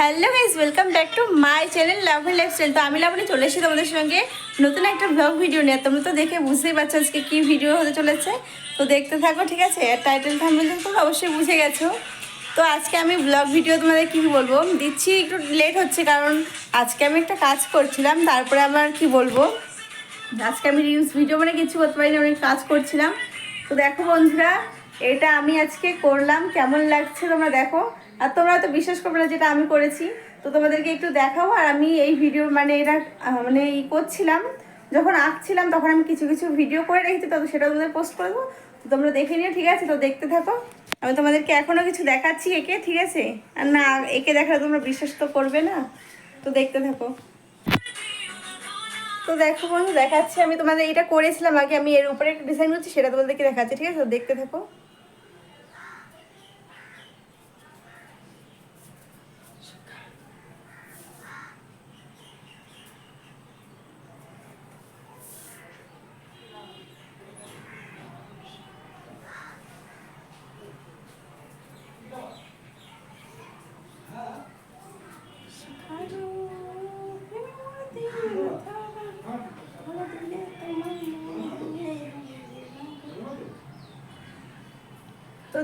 Hello guys welcome back to my channel love and lifestyle. তো আমি লাভনি চলে এসেছি তোমাদের সঙ্গে নতুন একটা ব্লগ ভিডিও নিয়ে। তোমরা তো দেখে বুঝতেই পারছ আজকে কী ভিডিও হতে চলেছে। তো দেখতে থাকো, ঠিক আছে? টাইটেল থাম্বেল তোমরা অবশ্যই বুঝে গেছো। তো আজকে আমি ব্লগ ভিডিও তোমাদের কী বলব? দিচ্ছি একটু লেট হচ্ছে কারণ আজকে আমি একটা কাজ করছিলাম, তারপরে আমার কি বলব? আজকে আমি রিলস ভিডিও মানে কিছু করতে পারিনি, অনেক কাজ করছিলাম। তো দেখো বন্ধুরা, এটা আমি আজকে করলাম। কেমন লাগছে তোমরা দেখো। আর তোমরা তো বিশ্বাস করবে না যেটা আমি করেছি। তো তোমাদেরকে একটু দেখাও আর আমি এই ভিডিও মানে এটা মানে ই করছিলাম, যখন আঁকছিলাম তখন আমি কিছু কিছু ভিডিও করে রেখেছি, তো সেটা তোমাদের পোস্ট করে দেবো তো তোমরা দেখে নিও, ঠিক আছে? তো দেখতে থাকো। আমি তোমাদেরকে এখনও কিছু দেখাচ্ছি একে, ঠিক আছে? আর না, একে দেখালে তোমরা বিশ্বাস তো করবে না। তো দেখতে থাকো। তো দেখো বন্ধু, দেখাচ্ছি আমি তোমাদের, এটা করেছিলাম আগে, আমি এর উপরে একটা ডিজাইন করছি, সেটা তোমাদেরকে দেখাচ্ছি, ঠিক আছে? দেখতে থাকো।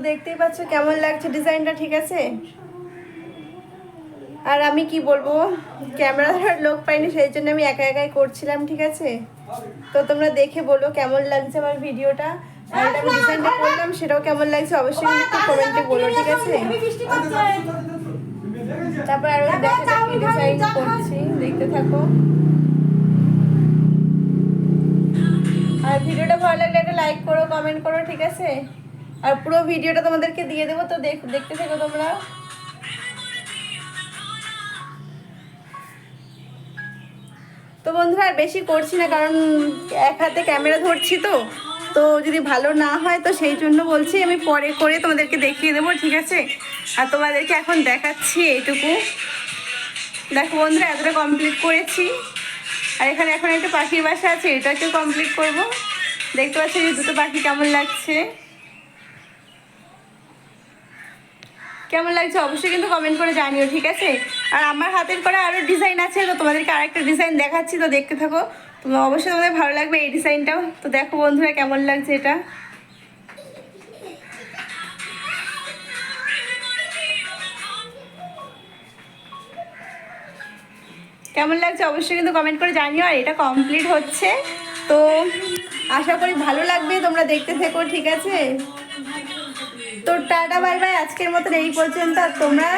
দেখতেই পাচ্ছ কেমন লাগছে ডিজাইনটা, ঠিক আছে? আর আমি কি বলব, ক্যামেরা ধরার লোক পাইনি, সেই জন্য আমি একা একাই করছিলাম, ঠিক আছে? তো তোমরা দেখে বলো কেমন লাগছে আমার ভিডিওটা, আর আমি ডিজাইনটা করলাম, সেটাও কেমন লাগছে অবশ্যই একটু কমেন্টে বলো, ঠিক আছে? তারপর আরও ডিজাইন করছি, দেখতে থাকো। আর ভিডিওটা ভালো লাগলে একটা লাইক করো, কমেন্ট করো, ঠিক আছে? আর পুরো ভিডিওটা তোমাদেরকে দিয়ে দেবো, তো দেখ, দেখতে থাকো তোমরা। তো বন্ধুরা, আর বেশি করছি না, কারণ এক হাতে ক্যামেরা ধরছি তো। তো যদি ভালো না হয়, তো সেই জন্য বলছি, আমি পরে করে তোমাদেরকে দেখিয়ে দেবো, ঠিক আছে? আর তোমাদেরকে এখন দেখাচ্ছি এইটুকু। দেখো বন্ধুরা, এতটা কমপ্লিট করেছি। আর এখানে এখন একটা পাখির বাসা আছে, এটাকেও কমপ্লিট করব। দেখতে পাচ্ছি দুটো পাখি কেমন লাগছে। কেমন লাগছে অবশ্যই কিন্তু কমেন্ট করে জানিও, ঠিক আছে? আর আমার হাতের করা আরও ডিজাইন আছে তো তোমাদেরকে আরেকটা ডিজাইন দেখাচ্ছি, তো দেখতে থাকো। তোমার অবশ্যই তোমাদের ভালো লাগবে এই ডিজাইনটাও তো দেখো বন্ধুরা কেমন লাগছে এটা। কেমন লাগছে অবশ্যই কিন্তু কমেন্ট করে জানিও, আর এটা কমপ্লিট হচ্ছে। তো আশা করি ভালো লাগবে, তোমরা দেখতে থেকো, ঠিক আছে? তো টাটা, বাই বাই, আজকের মতন এই পর্যন্ত। আর তোমরা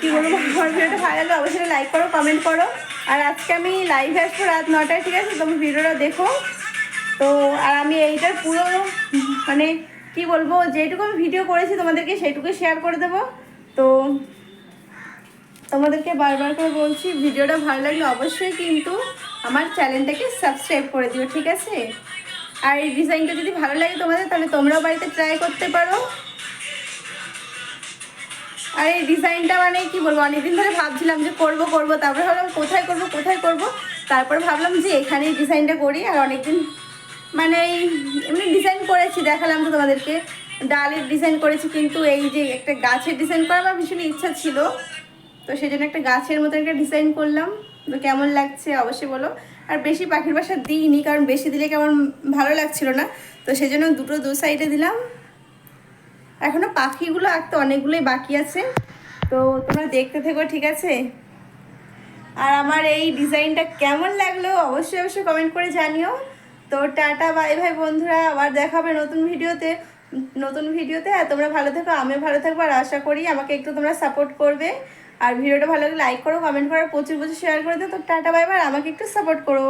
কি বলব, আমার ভিডিওটা ভালো লাগলে অবশ্যই লাইক করো কমেন্ট করো। আর আজকে আমি লাইভ আসব রাত নটায়, ঠিক আছে? তোমার ভিডিওটা দেখো। তো, আর আমি এইটার পুরো মানে কি বলব, যেটুকু আমি ভিডিও করেছি তোমাদেরকে সেইটুকু শেয়ার করে দেবো। তো, তোমাদেরকে বারবার করে বলছি, ভিডিওটা ভালো লাগলে অবশ্যই কিন্তু আমার চ্যানেলটাকে সাবস্ক্রাইব করে দিও, ঠিক আছে? আর এই ডিজাইনটা যদি ভালো লাগে তোমাদের, তাহলে তোমরাও বাড়িতে ট্রাই করতে পারো। আর এই ডিজাইনটা মানে কি বলব? অনেকদিন ধরে ভাবছিলাম যে করব করব, তারপরে ভাবলাম কোথায় করব কোথায় করব? তারপর ভাবলাম যে এখানেই ডিজাইনটা করি আর অনেকদিন মানে এই এমনি ডিজাইন করেছি, দেখালাম তো তোমাদেরকে। ডালের ডিজাইন করেছি, কিন্তু এই যে একটা গাছের ডিজাইন করা আমার ভীষণ ইচ্ছা ছিল। তো সেই জন্য একটা গাছের মতো একটা ডিজাইন করলাম। তো কেমন লাগছে অবশ্যই বলো। আর বেশি পাখির বাসা দিইনি, কারণ বেশি দিলে কেমন ভালো লাগছিল না। তো সেই জন্য দুটো দু সাইডে দিলাম। এখনও পাখিগুলো আঁকতে অনেকগুলোই বাকি আছে। তো তোমরা দেখতে থেকো, ঠিক আছে? আর আমার এই ডিজাইনটা কেমন লাগল অবশ্যই অবশ্যই কমেন্ট করে জানিও। তো টাটা বাই ভাই বন্ধুরা। আবার দেখা হবে নতুন ভিডিওতে নতুন ভিডিওতে। আর তোমরা ভালো থেকো আমি ভালো থাকব। আর আশা করি আমাকে একটু তোমরা সাপোর্ট করবে। আর ভিডিওটা ভালো লাগলে লাইক করো কমেন্ট করো প্রচুর প্রচুর শেয়ার করে দিও। তো টাটা বাই আর আমাকে একটু সাপোর্ট করো।